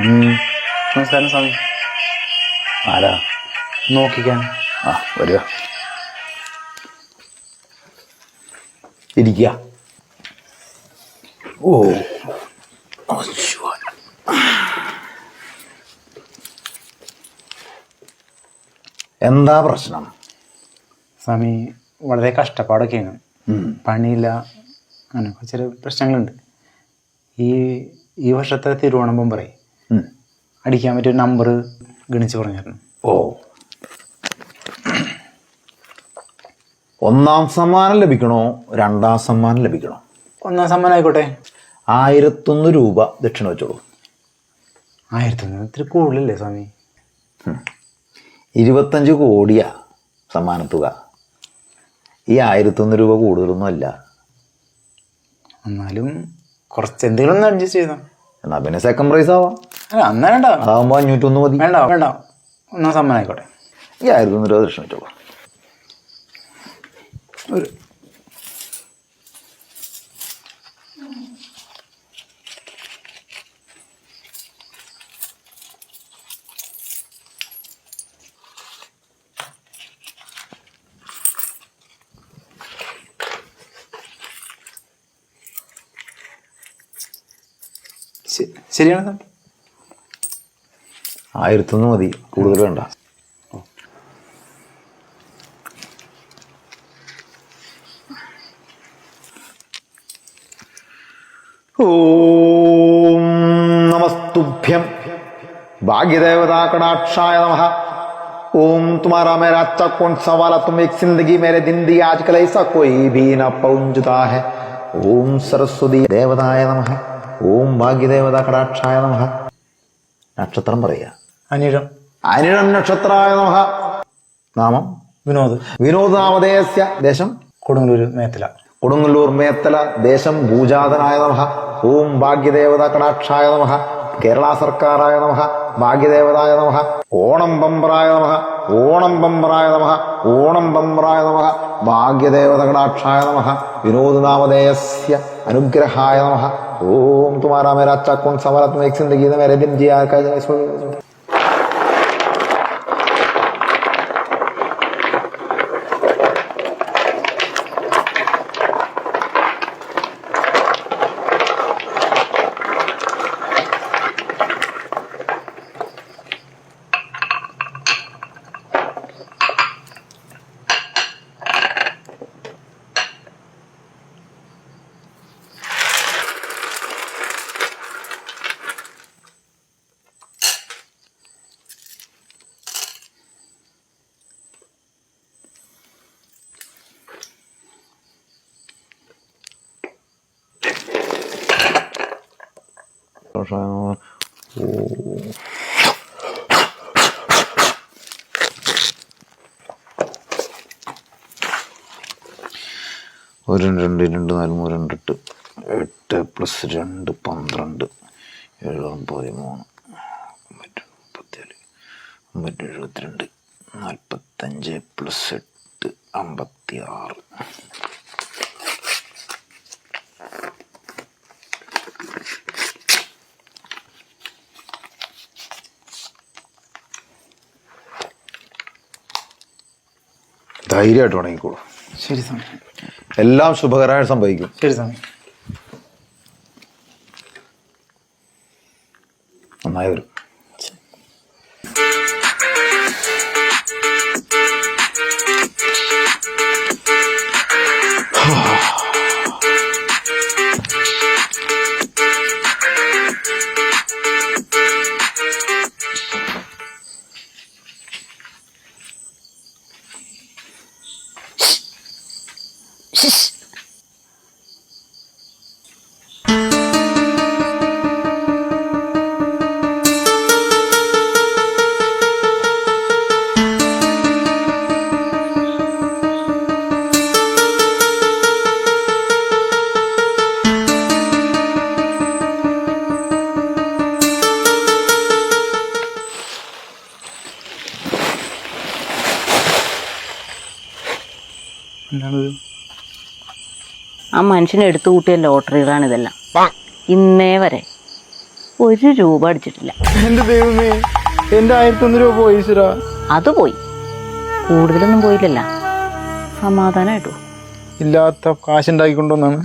നമസ്കാരം സ്വാമി. ആരാ? നോക്കിക്കാൻ. ആ വരിക. ഇരിക്കുക. ഓ. എന്താ പ്രശ്നം? സ്വാമി വളരെ കഷ്ടപ്പാടൊക്കെയാണ്. പണിയില്ല. അങ്ങനെ ചില പ്രശ്നങ്ങളുണ്ട്. ഈ ഈ വർഷത്തെ തിരുവോണം പറയും. അടിക്കാൻ പറ്റിയ നമ്പർ ഗണിച്ച് പറഞ്ഞായിരുന്നു ഓ. ഒന്നാം സമ്മാനം ലഭിക്കണോ? രണ്ടാം സമ്മാനം ലഭിക്കണോ? ഒന്നാം സമ്മാനം ആയിക്കോട്ടെ. ആയിരത്തൊന്ന് രൂപ ദക്ഷിണ വെച്ചോളൂ. ആയിരത്തൊന്ന് ഇത്തിരി കൂടുതലല്ലേ സ്വാമി? ഇരുപത്തഞ്ച് കോടിയാ സമ്മാനത്തുക. ഈ ആയിരത്തൊന്ന് രൂപ കൂടുതലൊന്നും അല്ല. എന്നാലും കുറച്ച് എന്തെങ്കിലും ഒന്ന് അഡ്ജസ്റ്റ് ചെയ്താൽ എന്നാ പിന്നെ സെക്കൻഡ് പ്രൈസ് ആവാം. അന്നാ വേണ്ട അതാകുമ്പോൾ അഞ്ഞൂറ്റൊന്ന് മതി. വേണ്ട വേണ്ട. ഒന്നാം സമ്മാനം ആയിക്കോട്ടെ ഈ ആയിരത്തൊന്ന് രൂപ ദക്ഷിണ വെച്ചോളൂ. ഒരു. ശരിയാണ് സ്വാമി ആയിരത്തൊന്ന് മതി കൂടുതൽ വേണ്ട ഓം നമസ്തുഭ്യം भाग्यदेवता कटाक्षाय नमः ओम तुम्हारा मेरा अच्छा कौन सवाल है तुम एक जिंदगी मेरे दिन दी आजकल ऐसा कोई भी न पहुंचता है ओम सरस्वती देवताय नमः ओम भाग्यदेवता कटाक्षाय नमः നക്ഷത്രം പറയുക അനിഴം. അനിഴം നക്ഷത്രായ നമഃ. നാമം വിനോദ്. വിനോദ് നാമധേയസ്യ ദേശം. കൊടുങ്ങല്ലൂർ മേത്തല. കൊടുങ്ങല്ലൂർ മേത്തല ദേശം ഭൂജാതനായ നമഃ. ഓം ഭാഗ്യദേവത കടാക്ഷായ നമഃ. കേരള സർക്കാരായ നമഃ. ഭാഗ്യദേവതായ നമഃ. ഓണം ബംബറായ നമഃ. ഓണം ബംബറായ നമഃ. ഓണം ബംബറായ നമഃ. ഭാഗ്യദേവത കടാക്ഷായ നമഃ. വിനോദ് നാമധേയസ്യ അനുഗ്രഹായ നമഃ. ഓം തുമാരാ മേരാ അച്ഛാ കോൺ സവാല തും ജിയാ കാ ഒരു രണ്ട് രണ്ട് നാല് മൂന്ന് രണ്ട് എട്ട്. എട്ട് പ്ലസ് രണ്ട് പന്ത്രണ്ട്. ഏഴ് ഒമ്പത് മൂന്ന്. ഒമ്പത് മുപ്പത്തിനാല് ഒമ്പത് എഴുപത്തിരണ്ട്. നാൽപ്പത്തഞ്ച് പ്ലസ് എട്ട്. അമ്പത്തി ആറ് ധൈര്യമായിട്ട് തുടങ്ങിക്കോളൂ ശരി സ്വാമി. എല്ലാം ശുഭകരമായി സംഭവിക്കും. ശരി സ്വാമി. നന്നായി വരും. എന്താണത് ആ മനുഷ്യനെ എടുത്തു കൂട്ടിയ ലോട്ടറികളാണ് ഇതെല്ലാം. ഇന്നേ വരെ ഒരു രൂപ അടിച്ചിട്ടില്ല. എന്റെ ദൈവമേ എന്റെ ആയിരത്തൊന്ന് രൂപ പോയി അത് പോയി. കൂടുതലൊന്നും പോയില്ലല്ല. സമാധാനായിട്ടു? ഇല്ലാത്ത കാശുണ്ടാക്കിക്കൊണ്ടുവന്നാണ്.